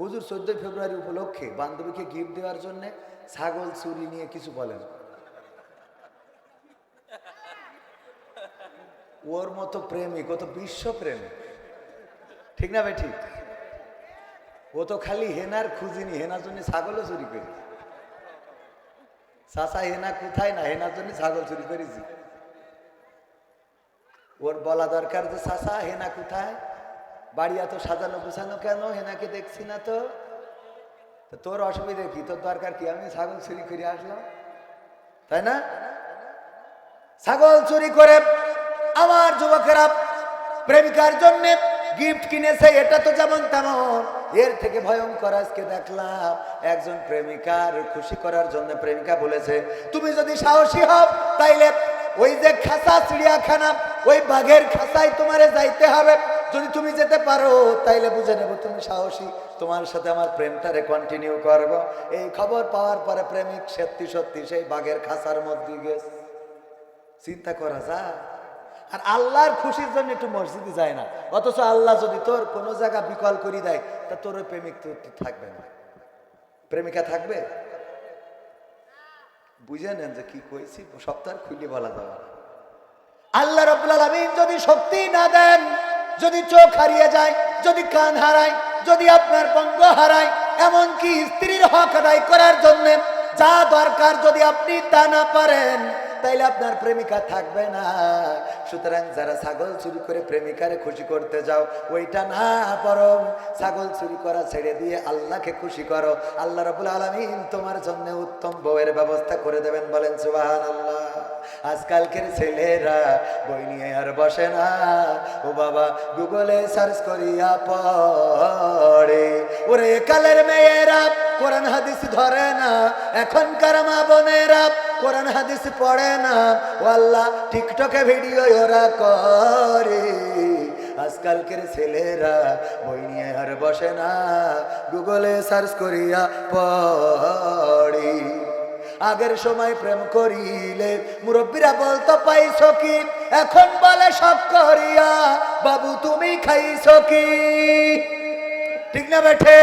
হুজুর চোদ্দই ফেব্রুয়ারি উপলক্ষে বান্ধবীকে গিফট দেওয়ার জন্য ছাগল, চুরি নিয়ে কিছু বলেন। ওর মতো প্রেমিক, ও তো বিশ্ব প্রেমিক। ঠিক না ভাই ঠিক ও তো খালি হেনার খুঁজিনি, হেনার জন্য ছাগলও চুরি করি চাষা হেনা কোথায় না? হেনার জন্য ছাগল চুরি করেছি। ওর বলা দরকার যে চাষা হেনা কোথায়? বাড়ি এত সাজানো গুছানো কেন? হেনাকে দেখছি না তো। তোর অসুবিধা কি? তোর দরকার কি? আমি ছাগল চুরি করে আসলাম। তাই না? ছাগল চুরি করে আমার যুবকেরা প্রেমিকার জন্য গিফট কিনেছে। এটা তো যেমন তেমন। এর থেকে ভয়ঙ্কর আজকে দেখলাম একজন প্রেমিকার খুশি করার জন্য প্রেমিকা বলেছে, তুমি যদি সাহসী হও, তাইলে ওই যে খাসা চিড়িয়াখানা, ওই বাঘের খাসায় তোমারে যাইতে হবে। যদি তুমি যেতে পারো, তাইলে বুঝে নেব তুমি সাহসী। তোমার সাথে আমার প্রেমটারে কন্টিনিউ করব। এই খবর পাওয়ার পরে প্রেমিক সত্যি সত্যি সেই বাঘের খাসার মধ্যে গেছে। চিন্তা করা যায় আর আল্লাহর খুশির জন্য একটু মসজিদে যায় না। অথচ আল্লাহ যদি তোর কোনো জায়গা বিকল করে দেয়, তা তোর ওই প্রেমিক তো থাকবে না। প্রেমিকা থাকবে? বুঝে নেন যে কি কইছি, সপ্তাহ খুলে বলা যাবে আল্লাহ আলামিন যদি শক্তি না দেন যদি চোখ হারিয়ে যায়, যদি কান হারায়, যদি আপনার বঙ্গ হারায়, এমনকি স্ত্রীর হক আদায় করার জন্য যা দরকার যদি আপনি তা না পারেন। তাইলে আপনার প্রেমিকা থাকবে না। সুতরাং যারা ছাগল চুরি করে প্রেমিকারে খুশি করতে যাও, ওইটা না, বরং ছাগল চুরি করা ছেড়ে দিয়ে আল্লাহকে খুশি করো। আল্লাহ রবুল আলমিন তোমার জন্য উত্তম বউয়ের ব্যবস্থা করে দেবেন বলেন সুবাহান আল্লাহ আজকালকের ছেলেরা বই নিয়ে আর বসে না। ও বাবা, গুগলে সার্চ করিয়া পড়ে। ওরে কালের মেয়েরা, কোরআন হাদিস ধরে না। এখনকার মা বোনেরা কোরআন হাদিস পড়ে না। ও আল্লাহ টিকটকে ভিডিও ওরা করে। আজকালকের ছেলেরা বই নিয়ে আর বসে না। গুগলে সার্চ করিয়া পড়ে। আগের সময় প্রেম করিলে মুরব্বীরা বলতো, পাইছ কি? এখন বলে, সব করিয়া। বাবু, তুমি খাইছ কি? ঠিক না বেঠে?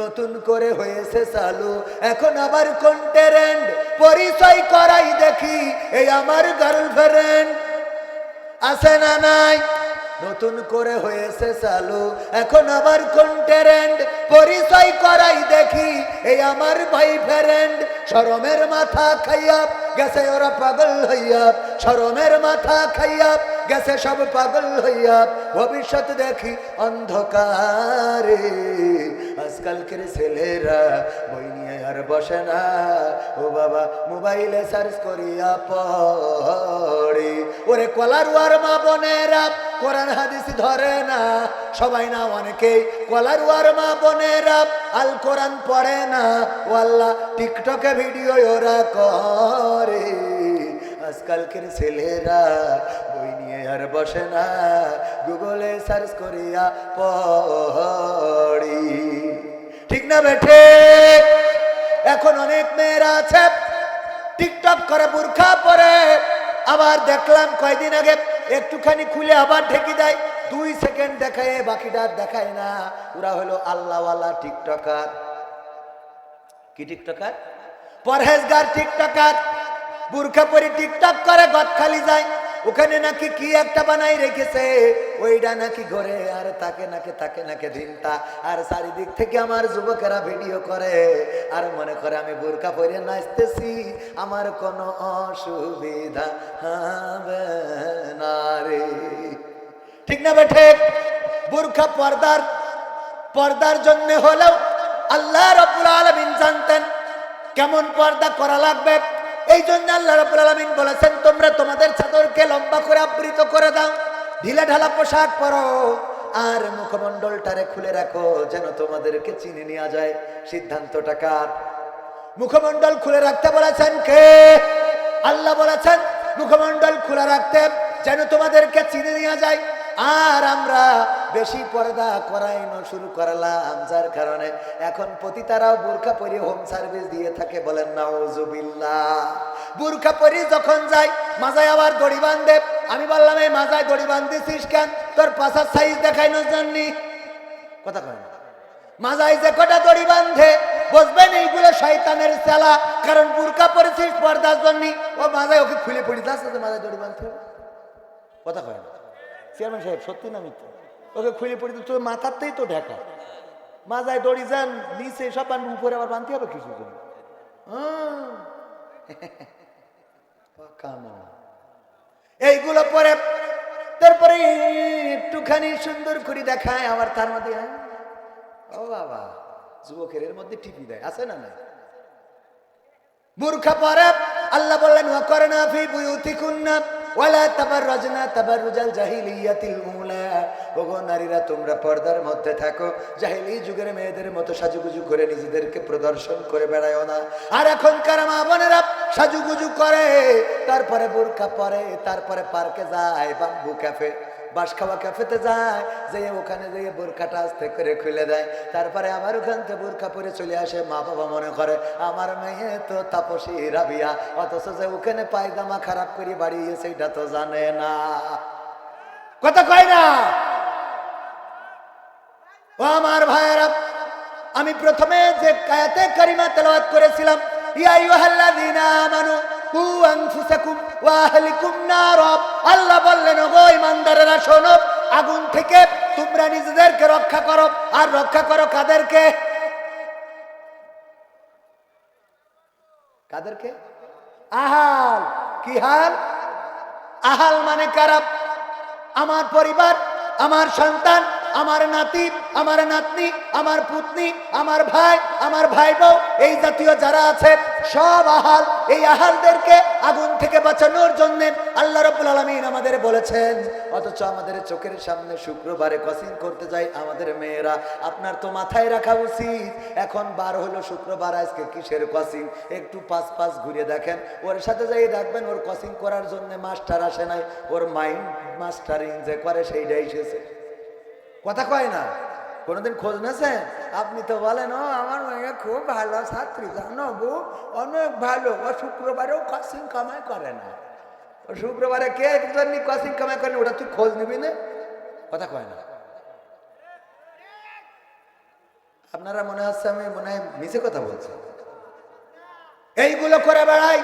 নতুন করে হয়েছে চালু। এখন আবার কোন ট্রেন্ড পরিচয় করাই দেখি, এই আমার গার্লফ্রেন্ড আছে না নাই? নতুন করে হয়েছে চালু। এখন আবার কোন ট্রেন্ড পরিচয় করাই দেখি, এই আমার ভাই ফ্রেন্ড শরমের মাথা খাইয়া গেছে ওরা পাগল হইয়া। শরমের মাথা খাইয়া গেছে সব পাগল হইয়া, ভবিষ্যৎ দেখি অন্ধকারে। আজকালকের ছেলেরা বই নিয়ে আর বসে না। ও বাবা, মোবাইলে সার্চ করিয়া পড়ে। ওরে কলারুয়ার মা বোনেরা, কোরআন হাদিস ধরে না। সবাই না অনেকেই কলারুয়ার মা বোনেরা, আল কোরআন পড়ে না। ও আল্লাহ, টিকটকে ভিডিও ওরা করে। আজকালকের ছেলেরা বই আর বসে না, গুগলে সার্চ করিয়া পড়ি। ঠিক না বেঠে? এখন অনেক মেয়েরা আছে, টিকটক করে বুর্খা পরে। আবার দেখলাম কয়দিন আগে একটুখানি খুলে আবার ঢেকে দেয়, দুই সেকেন্ড দেখায়, বাকিটা দেখায় না। ওরা হলো আল্লাহওয়ালা টিকটকার। কি টিকটকার? পরহেজগার টিকটকার। বুর্খা পরি টিকটক করে গদ খালি যায়। ওখানে নাকি কি একটা বানাই রেখেছে? ওইটা নাকি ঘরে আর তাকে নাকি তাকে নাকি দিনটা। আর চারিদিক থেকে আমার যুবকেরা ভিডিও করে। আর মনে করে আমি বোরকা পরে নাচতেছি। আমার কোনো অসুবিধা হবে না রে। ঠিক না বেঠে? বোরখা পর্দার পর্দার জন্য হলেও আল্লাহ রব্বুল আলমিন জানতেন কেমন পর্দা করা লাগবে। এই জন্য আল্লাহ রব্বুল আলমিন বলেছেন, তোমরা তোমাদের চাদরকে লম্বা করে আবৃত করে দাও, ঢিলা ঢালা পোশাক পরো, আর মুখমণ্ডলটারে খুলে রাখো যেন তোমাদেরকে চিনে নেওয়া যায়। সিদ্ধান্তটা কার? মুখমণ্ডল খুলে রাখতে বলেছেন কে? আল্লাহ বলেছেন, মুখমণ্ডল খুলে রাখতে যেন তোমাদেরকে চিনে নেওয়া যায়। আর আমরা বেশি পর্দা করাইনো শুরু করলাম, যার কারণে এখন পতিতারাও বোরকা পরি হোম সার্ভিস দিয়ে থাকে বলেন না ওজুবিল্লাহ বুরখা পরি যখন যাই মাজায় আবার দড়ি বান্ধে আমি বললাম, এই মাজায় দড়ি বান্ধিছিস কেন? তোর পাশার সাইজ দেখাইনোর জন্য। কথা কয় মাজায় যে কটা দড়ি বান্ধে বুঝবেন এইগুলো শয়তানের চালা কারণ বুরকা পরেছিস পর্দার জন্য। ও মাজায় ওকে খুলে পড়ি তার সাথে মাজায় দড়ি বাঁধতে কথা কয় না। চেয়ারম্যান সাহেব, সত্যি না মিথ্যা? ওকে খুলে পড়ি, তোর মাথাতেই তো ঢাকা। মাজায় দড়ি যান, নিচে সব বান উপরে আবার বাঁধতে হবে কিছু মামা। এইগুলো পরে, তারপরে একটুখানি সুন্দর করে দেখায় আবার তার মধ্যে হ্যাঁ? ও বাবা, যুবকের এর মধ্যে টিপি দেয়, আছে না না বুরখা পরে, আল্লাহ বললেন ওয়াকরনা ফি বুয়ুতিকুন্না। ওয়ালা ওগো নারীরা, তোমরা পর্দার মধ্যে থাকো। জাহিলি যুগের মেয়েদের মতো করে নিজেদেরকে প্রদর্শন করে বেড়ায়ও না। আর এখনকার মা বোনেরা সাজুগুজু করে। তারপরে বুরখা পরে, তারপরে পার্কে যায়, বাম্বু ক্যাফে। বাস খাওয়া ক্যাফেতে যায় যে ওখানে যেয়ে বোরখাটা আস্তে করে খুলে দেয়। তারপরে আবার ওখান থেকে বোরখা পরে চলে আসে, মা বাবা মনে করে, আমার মেয়ে তো তাপসী রাবিয়া, অথচ যে ওখানে পায়জামা খারাপ করে বাড়িয়ে সেইটা তো জানে না। কথা কয় না? ও আমার ভাইয়েরা, আমি প্রথমে যে কায়াতে কারিমা তেলাওয়াত করেছিলাম, ইয়া আইয়ুহাল্লাযীনা আমানু আল্লাহ বললেন ইমানদারেরা, শোনো, আগুন থেকে তোমরা নিজেদেরকে রক্ষা করো। আর রক্ষা করো কাদেরকে? কাদেরকে? আহাল। কি হাল? আহাল মানে কারাপ আমার পরিবার, আমার সন্তান আমার নাতি, আমার নাতনি, আমার পুতনি, আমার ভাই আমার ভাই বউ এই জাতীয় যারা আছে, সব আহাল, এই আহালদেরকে আগুন থেকে বাঁচানোর জন্য আল্লাহ রব্বুল আলমিন আমাদের বলেছেন, অথচ আমাদের চোখের সামনে শুক্রবারে কসিং করতে যাই আমাদের মেয়েরা। আপনার তো মাথায় রাখা উচিত, এখন বার হলো শুক্রবার, আজকে কিসের কসিং একটু পাঁচ পাঁচ ঘুরে দেখেন, ওর সাথে যাই দেখবেন ওর কসিং করার জন্য মাস্টার আসে নাই, ওর মাইন্ড মাস্টারিং যে করে সেইটাই এসেছে কথা কয় না? কোনোদিন খোঁজ নেছেন আপনি তো বলেন, ও, আমার মেয়ে খুব ভালো ছাত্রী, জানো বউ অনেক ভালো। ও শুক্রবারেও কসিং কামাই করে না। ও শুক্রবারে কে জন্য কসিং কামাই করে ওটা তুই খোঁজ নিবি না। কথা কয় না। আপনারা মনে হচ্ছে আমি মনে হয় নিচে কথা বলছি। এইগুলো করে বেড়াই।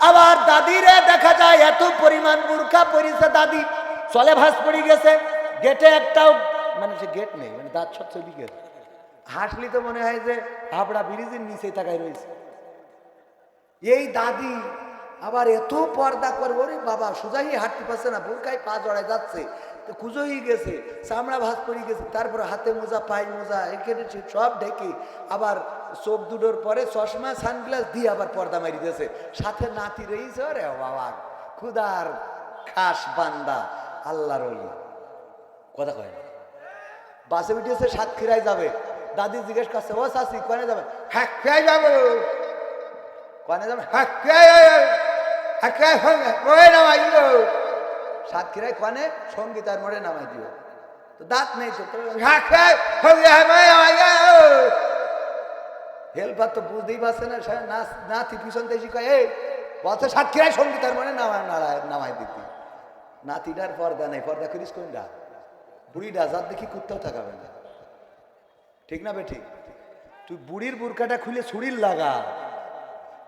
আবার দাদিরে দেখা যায়, এত পরিমাণ বুর্খা পরিছে দাদি। চলে ভাস পড়ে গেছে। গেটে একটাও মানে সে গেট নেই মানে দাঁত সব চলে গেছে হাসলি তো মনে হয় যে হাবড়া ব্রিজের নিচে তাকায় রয়েছে। এই দাদি আবার এত পর্দা করব রে বাবা, সোজাই হাঁটতে পারছে না, বোরকায় পা জড়ায় যাচ্ছে। তো কুজোই গেছে, চামড়া ভাত পড়ে গেছে, তারপর হাতে মোজা, পায়ে মোজা, এখানে সব ঢেকে আবার চোখ দুটোর পরে চশমা, সানগ্লাস দিয়ে আবার পর্দা মারি দিয়েছে। সাথে নাতি রয়েছে রে বাবা খুদার খাস বান্দা, আল্লাহর কথা কয় না। বাসে উঠেছে সাতক্ষীরায় যাবে। দাদি জিজ্ঞেস করছে ও শাসি কনে যাবে। হ্যাঁ যাব। কনে যাবে। হ্যাঁ হ্যাঁ সাতক্ষীরায় কনে সঙ্গীতার মোড়ে নামাই দিও তো দাঁত নেই তো হ্যাঁ হেল্পার তো বুঝতেই পারছে না নাচ নাতি পিছন থেকে কয় এই পথে সাতক্ষীরায় সঙ্গীতার মোড়ে নামায় নাড়ায় নামাই দিতি। নাতিটার পর্দা নেই পর্দা করিস কোনটা? বুড়িটা যার দেখি কুত্তাও থাকাবে না। ঠিক না বে ঠিক তুই বুড়ির বুরকাটা খুলে ছুরির লাগা।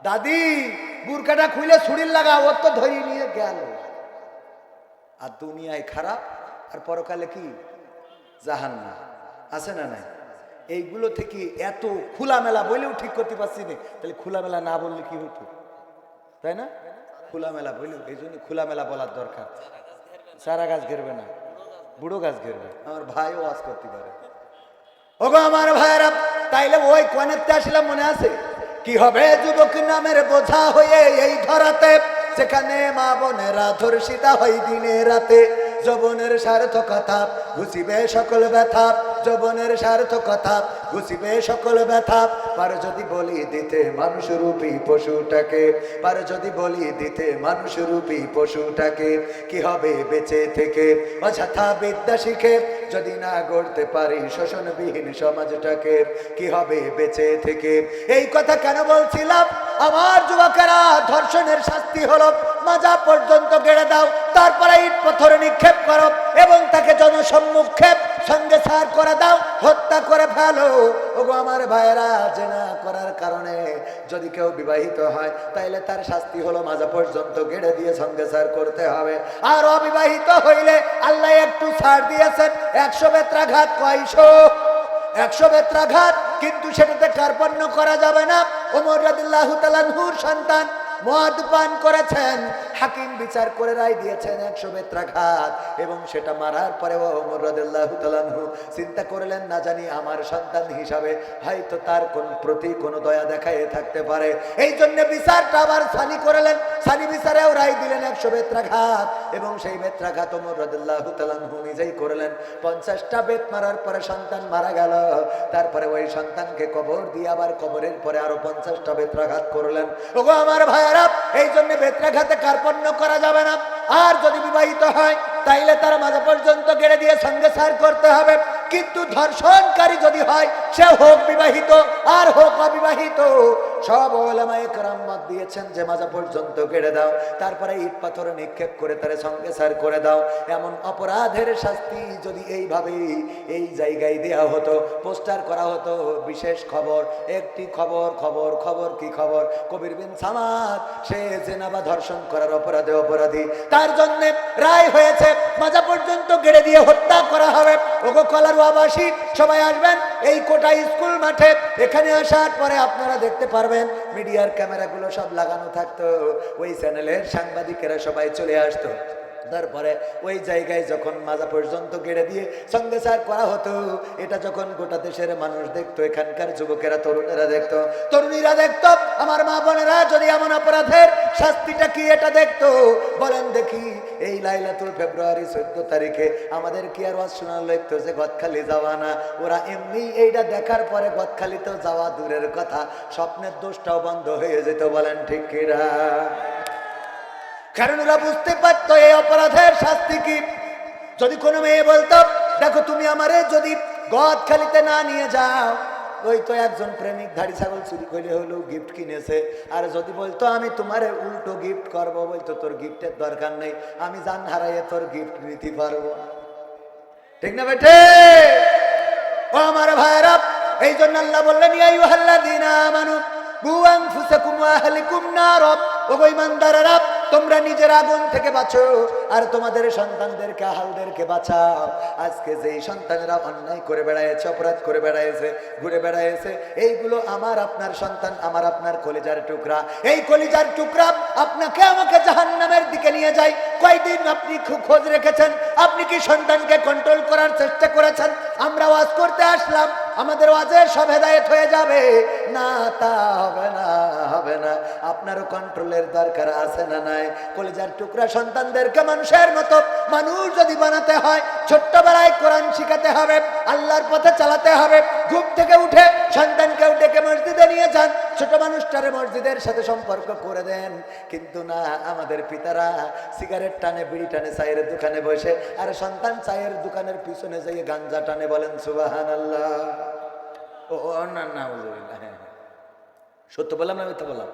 দাদি, বুরকাটা খুলে ছুরির লাগা ওর তো ধরিয়ে নিয়ে গেল। আর দুনিয়ায় খারাপ, আর পরকালে কি? জাহান্না আছে না নাই? এইগুলো থেকে এত খোলামেলা বলেও ঠিক করতে পারছি না। তাহলে খোলামেলা না বললে কি হতো? তাই না? খোলামেলা বলেও এই জন্য খোলামেলা বলার দরকার। সারা গাছ ঘেরবে না। বুড়ো গাছ ঘেরবে। আমার ভাই ওয়াজ করতে পারে। ওগো আমার ভাইরা তাইলে ওই কনেতে আসলাম মনে আছে? কি হবে যুবক নামের বোঝা হয়ে এই ধরাতে? সেখানে মা বোনেরা ধর্ষিতা হয় দিনে রাতে। যৌবনের সার্থকতা ঘুষিবে সকল ব্যথা। যৌবনের সার্থকতা, ঘুষিবে সকল ব্যথা। পার যদি বলি দিতে মানুষ রূপী পশুটাকে, পার যদি বলি দিতে মানুষ রূপী পশুটাকে, কি হবে বেঁচে থেকে? অযথা বিদ্যা শিখে যদি না গড়তে পারি শোষণবিহীন সমাজটাকে, কি হবে বেঁচে থেকে? এই কথা কেন বলছিলাম? আমার যুবকেরা ধর্ষণের শাস্তি হলো মাজা পর্যন্ত গেড়ে দাও। তারপরে ইট পাথর নিক্ষেপ করো এবং তাকে জনসম্মুখে সঙ্গে সার করে দাও। হত্যা করে ফেলো। ওগো আমার ভাইয়েরা, জেনা করার কারণে যদি কেউ বিবাহিত হয়, তাইলে তার শাস্তি হলো মাজা পর্যন্ত গেড়ে দিয়ে সঙ্গে সার করতে হবে। আর অবিবাহিত হইলে আল্লাহ একটু ছাড় দিয়েছেন। একশো বেত্রাঘাত, কয়শো? একশো বেত্রাঘাত, কিন্তু সেটাতে কার্পণ্য করা যাবে না। ওমর রাদিল্লাহু তালানহুর সন্তান মদ পান করেছেন। হাকিম বিচার করে রায় দিয়েছেন একশো বেত্রাঘাত এবং সেটা মারার পরে ওমর চিন্তা করলেন, না জানি আমার সন্তান হিসাবে হয়তো তার কোন প্রতি কোনো দয়া দেখায় থাকতে পারে। এই জন্য বিচারটা আবার সানি করলেন। সানি বিচারেও রায় দিলেন একশো বেত্রাঘাত এবং সেই বেত্রাঘাত ওমর রাদিল্লাহু তালানহু নিজেই করলেন। পঞ্চাশটা বেত মারার পরে সন্তান মারা গেল। তারপরে ওই সন্তানকে কবর দিয়ে আবার কবরের পরে আরও পঞ্চাশটা বেত্রাঘাত করলেন। ওগো আমার ভাইয়েরা এই জন্য বেত্রাঘাতে কার্পণ্য করা যাবে না। আর যদি বিবাহিত হয়, তাইলে তার মাঝে পর্যন্ত গেড়ে দিয়ে সঙ্গে সার করতে হবে। কিন্তু ধর্ষণকারী যদি হয়, সে হোক বিবাহিত, আর হোক অবিবাহিত। সব ওলামায়ে কেরাম মত দিয়েছেন, যে মাজা পর্যন্ত গেড়ে দাও। তারপরে ইট পাথর নিক্ষেপ করে তারে সঙ্গে সার করে দাও। এমন অপরাধের শাস্তি যদি এইভাবে এই জায়গায় দেয়া হতো, পোস্টার করা হতো, বিশেষ খবর, একটি খবর খবর খবর কি খবর? কবির বিন সামাদ, সে জেনা বা ধর্ষণ করার অপরাধে অপরাধী। তার জন্য রায় হয়েছে, মাজা পর্যন্ত গেড়ে দিয়ে হত্যা করা হবে। ওগো কলার আবাসী, সবাই আসবেন, এই কোটা স্কুল মাঠে। এখানে আসার পরে আপনারা দেখতে পারবেন মিডিয়ার ক্যামেরাগুলো সব লাগানো থাকতো। ওই চ্যানেলের সাংবাদিকেরা সবাই চলে আসতো। তারপরে ওই জায়গায় যখন মাজা পর্যন্ত গেড়ে দিয়ে সার করা হতো, এটা যখন গোটা দেশের মানুষ দেখতো, এখানকার যুবকেরা, তরুণেরা দেখতো, তরুণীরা দেখতো, আমার মা বোনেরা যদি এমন অপরাধের শাস্তিটা কি এটা দেখতো? বলেন দেখি, এই লাইলাতুল ফেব্রুয়ারি চোদ্দ তারিখে আমাদের কি আর ওয়াজ শোনার লাগতো যে গদখালি যাওয়া না? ওরা এমনি এইটা দেখার পরে গদখালিতেও যাওয়া দূরের কথা, স্বপ্নের দোষটাও বন্ধ হয়ে যেত, বলেন ঠিক কিরা কারণ ওরা বুঝতে পারতো এই অপরাধের শাস্তি কি। যদি কোনো মেয়ে বলতো, দেখো তুমি আমারে যদি গদ খালিতে না নিয়ে যাও, ওই তো একজন প্রেমিক ধাড়ি ছাগল চুরি করে হলেও গিফট কিনেছে। আর যদি বলতো, আমি তোমারে উল্টো গিফট করব বলতো তোর গিফটের দরকার নেই, আমি জান হারাইয়ে তোর গিফট নিতে পারব ঠিক না বেঠে? ও আমার ভাইরা এই জন্য আল্লাহ বললেন ইয়াই হাল্লা দিনা মানু বুয়াং ফুসাকুম আহলিকুম নারব ও ইমানদারেরা তোমরা নিজের আগুন থেকে বাঁচো, আর তোমাদের সন্তানদেরকে, আহালদেরকে বাঁচাও। আজকে যেই সন্তানেরা অন্যায় করে বেড়াইছে, অপরাধ করে বেড়াইছে, ঘুরে বেড়াইছে, এইগুলো আমার আপনার সন্তান, আমার আপনার কলিজার টুকরা। এই কলিজার টুকরা আপনাকে আমাকে জাহান্নামের দিকে নিয়ে যায়। কয়দিন আপনি খোঁজ রেখেছেন? আপনি কি সন্তানকে কন্ট্রোল করার চেষ্টা করেছেন? আমরা ওয়াজ করতে আসলাম, আমাদের ওয়াজের সব হেদায়েত হয়ে যাবে। না, তা হবে না। হবে না। আপনারও কন্ট্রোলের দরকার আছে না নাই? কলেজার টুকরা সন্তানদেরকে মানুষের মতো মানুষ যদি বানাতে হয়, ছোট্টবেলায় কোরআন শিখাতে হবে, আল্লাহর পথে চালাতে হবে, ঘুম থেকে উঠে সন্তানকেও ডেকে মসজিদে নিয়ে যান, ছোট মানুষটারে মসজিদের সাথে সম্পর্ক করে দেন। কিন্তু না, আমাদের পিতারা সিগারেট টানে, বিড়ি টানে, চায়ের দোকানে বসে, আর সন্তান চায়ের দোকানের পিছনে যাইয়ে গাঞ্জা টানে বলেন সুবাহান আল্লাহ ও, না না হ্যাঁ। সত্য বললাম না মিথ্যা বললাম?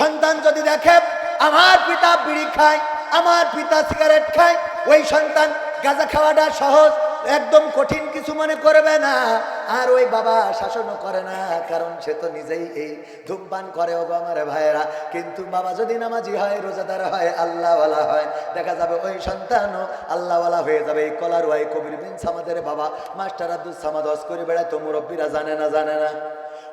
সন্তান যদি দেখে, আমার পিতা বিড়ি খায়, আমার পিতা সিগারেট খায়, ওই সন্তান গাঁজা খাওয়াটা সহজ, একদম কঠিন কিছু মনে করবে না। আর ওই বাবা শাসনও করে না, কারণ সে তো নিজেই এই ধূমপান করে ও আমার ভাইয়েরা। কিন্তু বাবা যদি নামাজি হয়, রোজাদার হয়, আল্লাহওয়ালা হয়, দেখা যাবে ওই সন্তানও আল্লাহওয়ালা হয়ে যাবে। এই কলার ওয়াই কবির বিন সামাদের বাবা, মাস্টার আব্দুল সামাদ করে বেড়ায় তো মুরব্বীরা জানে না জানে না।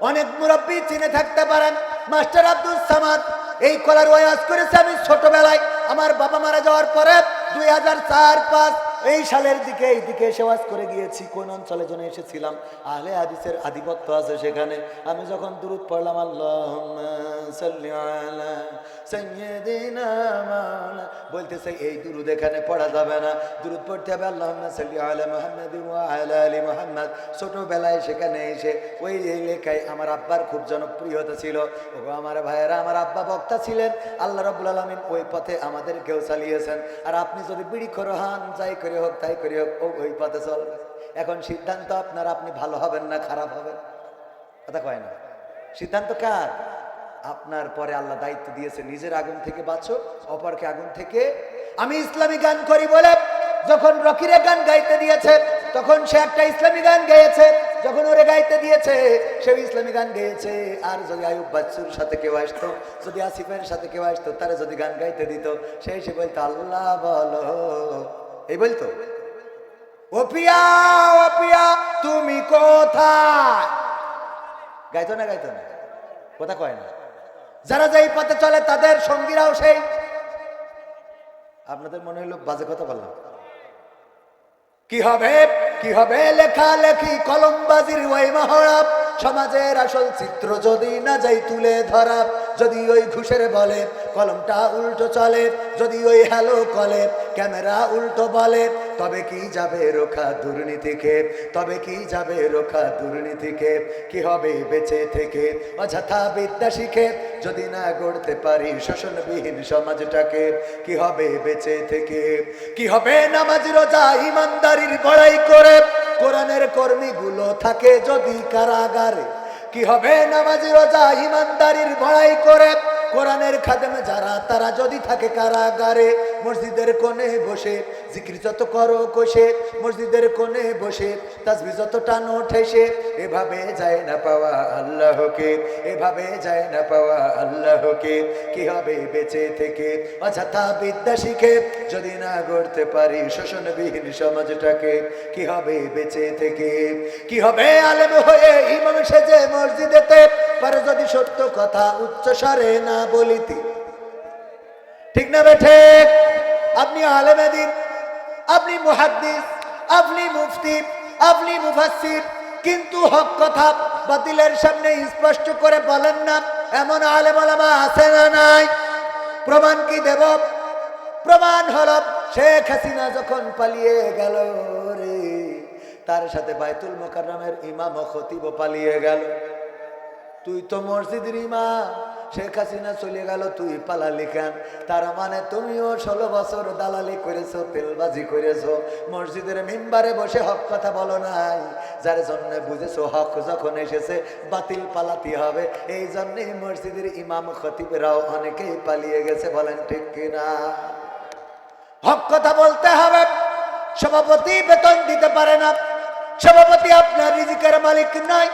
অনেক মুরব্বী চিনে থাকতে পারেন। মাস্টার আব্দুল সামাদ এই কলার ওয়াজ করেছে আমি ছোটবেলায়। আমার বাবা মারা যাওয়ার পরে দুই হাজার চার পাঁচ এই সালের দিকে এই দিকে এসে ওয়াজ করে গিয়েছি, কোন অঞ্চলে জন্য এসেছিলাম। আহলে হাদিসের আধিপত্য আছে সেখানে। আমি যখন দূরত পড়লাম, আল্লাহুম্মা এই দুরুদ এখানে পড়া যাবে না। দুরুদ পড়তে হবে ছোটবেলায় সেখানে এসে ওই লেখায় আমার আব্বার খুব জনপ্রিয়তা ছিল। আমার ভাইয়েরা, আমার আব্বা বক্তা ছিলেন। আল্লাহ ওই পথে আমাদেরকেও চালিয়েছেন। আর আপনি যদি বিড়ি যাই করে হোক, তাই করে হোক ওই পথে চলবে। এখন সিদ্ধান্ত আপনার, আপনি ভালো হবেন না খারাপ হবেন? কথা কয় না। সিদ্ধান্ত কার? আপনার পরে আল্লাহ দায়িত্ব দিয়েছে, নিজের আগুন থেকে বাঁচো, অপরকে আগুন থেকে। আমি ইসলামী গান করি বলে যখন রকিরে গান গাইতে দিয়েছে, তখন সে একটা ইসলামী গান গেয়েছে যখন ওরে গাইতে দিয়েছে সে ইসলামী গান গেয়েছে। আর যদি আয়ুব বাচ্চুর সাথে কেউ আসতো, যদি আসিফের সাথে কেউ আসতো, তারা যদি গান গাইতে দিত, সে এসে বলতো, আল্লাহ বলো। এই বলতো। ও পিয়া ও পিয়া, তুমি কোথায়? গাইতো না গাইতো না। কথা কয় না। যারা যেই পথে চলে, তাদের সঙ্গীরাও সেই। আপনাদের মনে হলো বাজে কথা বললাম? কি হবে? কি হবে? লেখা লেখি কলমবাজির ওই মহড়াপ। সমাজের আসল চিত্র যদি না যাই তুলে ধরা, যদি ওই ঘুষের বলে কলমটা উল্টো চলে, যদি ওই হ্যালো কলে, ক্যামেরা উল্টো বলে তবে কি যাবে রোখা দুর্নীতিকে? তবে কি যাবে রোখা দুর্নীতিকে? কি হবে বেঁচে থেকে? অযথা বিদ্যা শিখে যদি না গড়তে পারি শোষণবিহীন সমাজটাকে, কি হবে বেঁচে থেকে? কি হবে নামাজ, রোজা, ইমানদারির বড়াই করে? কোরআনের কর্মীগুলো থাকে যদি কারাগারে, কি হবে নামাজ, রোজা, ইমানদারির বড়াই করে? কোরআনের খাদেমে যারা, তারা যদি থাকে কারাগারে মসজিদের কোণে বসে, জিক্রি যত করো কষে, মসজিদের কোণে বসে তাসবি যত টানো ঠেসে, এভাবে যায় না পাওয়া আল্লাহকে, এভাবে যায় না পাওয়া আল্লাহকে, কি হবে বেঁচে থেকে? অযথা বিদ্যা শিখে, যদি না গড়তে পারি শোষণবিহীন সমাজটাকে, কি হবে বেঁচে থেকে? কি হবে আলেম হয়ে ইমাম সেজে মসজিদেতে? পারে যদি সত্য কথা উচ্চ স্বরে না বলিতি ঠিক না বেঠে আপনি আলেমে দিন আপনি মুহাদ্দিস, আপনি মুফতি, আপনি মুফাসসির, কিন্তু হক কথা বাতিলের সামনে স্পষ্ট করে বলেন না, এমন আলেম আলামা আছে না নাই? প্রমাণ কি দেব? প্রমাণ হলো শেখ হাসিনা যখন পালিয়ে গেল রে, তার সাথে বাইতুল মোকাররমের ইমাম খতিব পালিয়ে গেল। তুই তো মসজিদের ইমাম। শেখ হাসিনা চলে গেল, তুই পালালি কেন? তার মানে তুমিও ষোলো বছর দালালি করেছ, তেলবাজি করেছ, মসজিদের মেম্বারে বসে হক কথা বলো নাই। যার জন্য বুঝেছ, হক যখন এসেছে, বাতিল পালাতে হবে। এই জন্যই মসজিদের ইমাম খতিবেরাও অনেকেই পালিয়ে গেছে, বলেন ঠিক কিনা? হক কথা বলতে হবে। সভাপতি বেতন দিতে পারে না। সভাপতি আপনার রিজিকের মালিক নয়,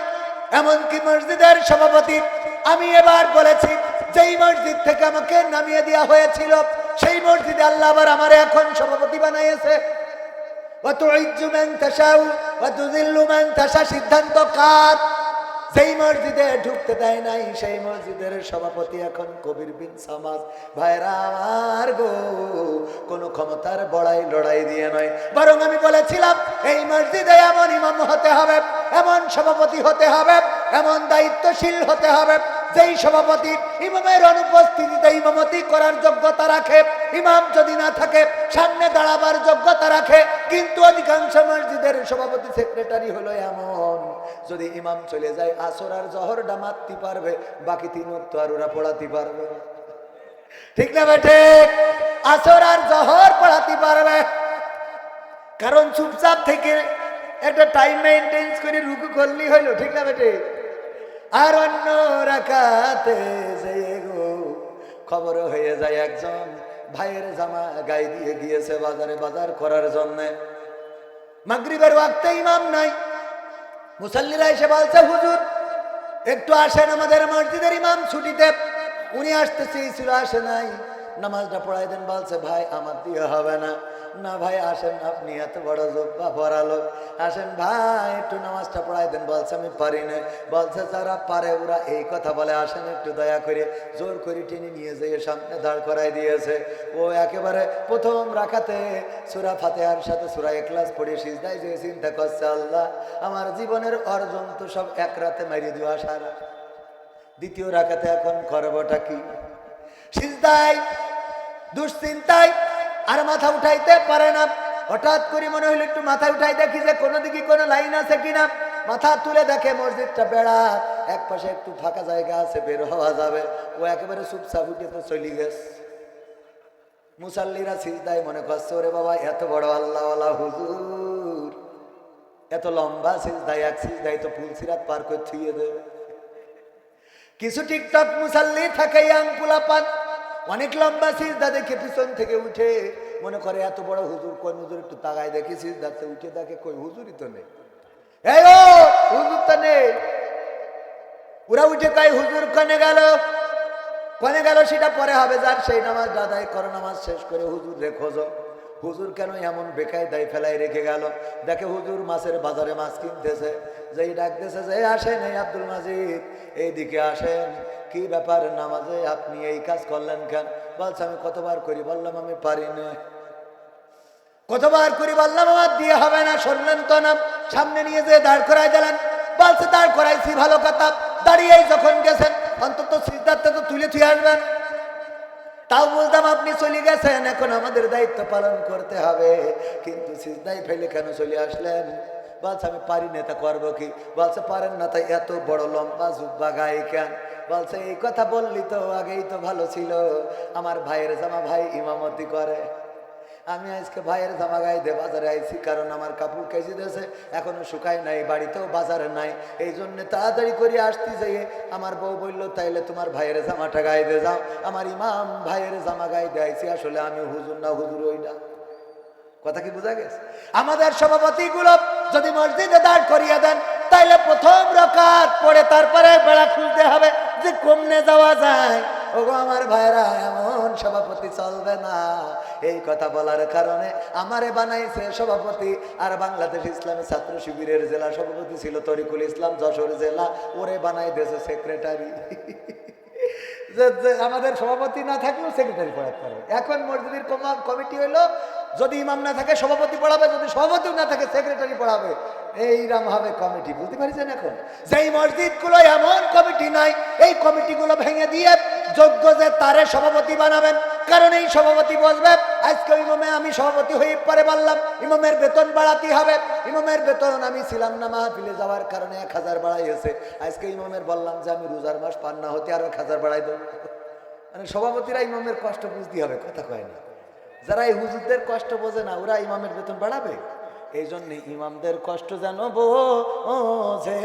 এমনকি মসজিদের সভাপতি আমি এবার বলেছি, যেই মসজিদ থেকে আমাকে নামিয়ে দেওয়া হয়েছিল, সেই মসজিদে আল্লাহ আবার আমার এখন সভাপতি বানাইয়েছে। সিদ্ধান্ত সেই ঢুকতে দেয় নাই, সেই মসজিদের সভাপতি এখন কবির ভাইরা আমার গো ক্ষমতার লড়াই দিয়ে বরং আমি বলেছিলাম, এই মসজিদে এমন ইমাম হতে হবে, এমন সভাপতি হতে হবে, এমন দায়িত্বশীল হতে হবে। যেই সভাপতি ইমামের অনুপস্থিতিতে ইমামতি করার যোগ্যতা রাখে, ইমাম যদি না থাকে, সামনে দাঁড়াবার যোগ্যতা রাখে, কিন্তু অধিকাংশ মসজিদের সভাপতি সেক্রেটারি হলো এমন। যদি ইমাম চলে যায়, আসর আর জহরটা মারতে পারবে, বাকি তিন তো আর ওরা পড়াতে পারবে। ঠিক না বেঠে আসর আর জহর পড়াতে পারবে। কারণ চুপচাপ থেকে একটা টাইম মেনটেন্স করে রুকু করলেই হইল ঠিক না বেটে আর অন্য রাখাতে গো। খবর হয়ে যায় একজন ভাইয়ের জামা গায়ে দিয়ে গিয়েছে বাজারে বাজার করার জন্যে। মাগরিবের ওয়াক্তে ইমাম নাই। মুসল্লিরা এসে বলছে, হুজুর, একটু আসেন আমাদের মসজিদের ইমাম ছুটিতে। উনি আসতে চেয়েছিল, আসে নাই। নামাজটা পড়াই দেন। বলছে, ভাই, আমার দিয়ে হবে না। না ভাই, আসেন আপনি, এত বড় জব্বা পড়া লোক। আসেন ভাই, একটু নামাজটা পড়াই দেন, বলছে, আমি পারি না। বলছে, যারা পারে, ওরা এই কথা বলে, আসেন একটু দয়া করে। জোর করে টেনে নিয়ে যেয়ে সামনে দাঁড় করাই দিয়েছে। ও একেবারে প্রথম রাখাতে সুরা ফাতেহার সাথে সুরা এক্লাস পড়ে সিজদাই যে চিন্তা করছে, আল্লাহ, আমার জীবনের অর্জন তো সব এক রাতে মারিয়ে দেওয়া সারা দ্বিতীয় রাখাতে এখন করবটা কি? সিজদাই দুশ্চিন্তায় আর মাথা উঠাইতে পারে না। হঠাৎ করে মনে হইল একটু মাথা উঠাই দেখি যে কোনো দিকে কোনো লাইন আছে কিনা। মাথা তুলে দেখে মসজিদটা বেড়া, এক পাশে একটু ফাঁকা জায়গা আছে, বের হওয়া যাবে। ও একেবারে চুপচাপ উঠে তো চলি গেছে। মুসাল্লিরা সিজদায় মনে করছে, ওরে বাবা, এত বড় আল্লাহওয়ালা হুজুর। এত লম্বা সিজদায়, এক সিজদায় তো ফুল সিরাত পার করে থুয়ে দেবে। কিছু টিকটক মুসাল্লি থাকে ইয়াং পোলাপান অনেক লম্বা সিজদা দেখে পিছন থেকে উঠে মনে করে, এত বড় হুজুর কই? হুজুর একটু তাকায় দেখি, সিজদাতে উঠে দেখে কই, হুজুরই তো নেই। ও, হুজুর তো নেই। ওরা উঠে কয়, হুজুর কনে গেল? কনে গেল সেটা পরে হবে, যার সেই নামাজ দাদাই করো, নামাজ শেষ করে হুজুর রে খোঁজো। হুজুর কেন এমন বেকায় দায় ফেলাই রেখে গেল? দেখে হুজুর মাছের বাজারে মাছ কিনতেছে। যেই ডাকতেছে যে, আসেন এই আব্দুল মাজিদ, এইদিকে আসেন। কি ব্যাপার নামাজে? আপনি এই কাজ করলেন কেন? বলছে, আমি কতবার করি বললাম, আমি পারি না। কতবার করি বললাম, আমার দিয়ে হবে না, শুনলেন তো না। সামনে নিয়ে যেয়ে দাঁড় করাই দিলেন। বলছে, দাঁড় করাইছি, ভালো কথা। দাঁড়িয়েই যখন গেছেন, অন্তত সিদ্ধার্থ তো তুলে তুই আসবেন। তাও বলতাম, আপনি চলে গেছেন, এখন আমাদের দায়িত্ব পালন করতে হবে। কিন্তু সিজদাই ফেলে কেন চলে আসলেন? বলছে, আমি পারি না, তা করব কি? বলছে, পারেন না তাই এত বড় লম্বা জুব্বা গায়ে কেন? বলছে, এই কথা বললি তো আগেই তো ভালো ছিল। আমার ভাইয়ের জামা ভাই ইমামতি করে। আমি আজকে ভাইয়ের জামা গাইতে বাজারে আইছি, কারণ আমার কাপড় কেজি দিয়েছে, এখনও শুকায় নাই, বাড়িতেও বাজারে নাই। এই জন্য তাড়াতাড়ি করে আসতে যাইয়ে আমার বউ বলল, তাইলে তোমার ভাইয়ের জামাটা গাইতে যাও। আমার ইমাম ভাইয়ের জামা গাইতে আইছি, আসলে আমি হুজুর না, হুজুর ওই না। কথা কি বোঝা গেছে? আমাদের সভাপতিগুলো যদি মসজিদে দাঁড় করিয়ে দেন, তাইলে প্রথম রকাত পড়ে তারপরে বেড়া খুলতে হবে, যে কমনে যাওয়া যায়। ওগো আমার ভাইরা এমন সভাপতি চলবে না। এই কথা বলার কারণে আমারে বানাইছে সভাপতি। আর বাংলাদেশ ইসলামী ছাত্র শিবিরের জেলা সভাপতি ছিল তরিকুল ইসলাম, যশোর জেলা। ওরে বানাই দিয়েছে সেক্রেটারি আমাদের সভাপতি না থাকলেও সেক্রেটারি পড়াতে পারবে। এখন মসজিদের কমিটি হলো যদি ইমাম না থাকে, সভাপতি পড়াবে, যদি সভাপতিও না থাকে সেক্রেটারি পড়াবে। এইরাম হবে কমিটি বুঝতে পারছেন এখন? যেই মসজিদগুলো এমন কমিটি নাই, এই কমিটিগুলো ভেঙে দিয়ে যোগ্য যে তারে সভাপতি বানাবেন, কারণ এই সভাপতি বলবে আজকে ইমামে আমি সভাপতি হয়ে পরে বললাম, ইমামের বেতন বাড়াতে হবে। ইমামের বেতন আমি ছিলাম না মাহফিলে যাওয়ার কারণে এক হাজার বাড়াইছে আজকে ইমামের বললাম যে আমি রোজার মাস পান না হতে আরও এক হাজার বাড়াই দেবো। মানে সভাপতিরা ইমামের কষ্ট বুঝতে হবে, কথা কয় না। যারা এই হুজুরদের কষ্ট বোঝে না, ওরা ইমামের বেতন বাড়াবে? এই জন্য ইমামদের কষ্ট যেন বোঝে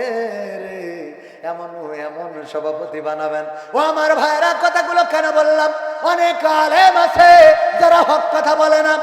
এমন এমন সভাপতি বানাবেন। ও আমার ভাইরা, কথাগুলো কেন বললাম? অনেক আলেম আছে যারা হক কথা বলে না।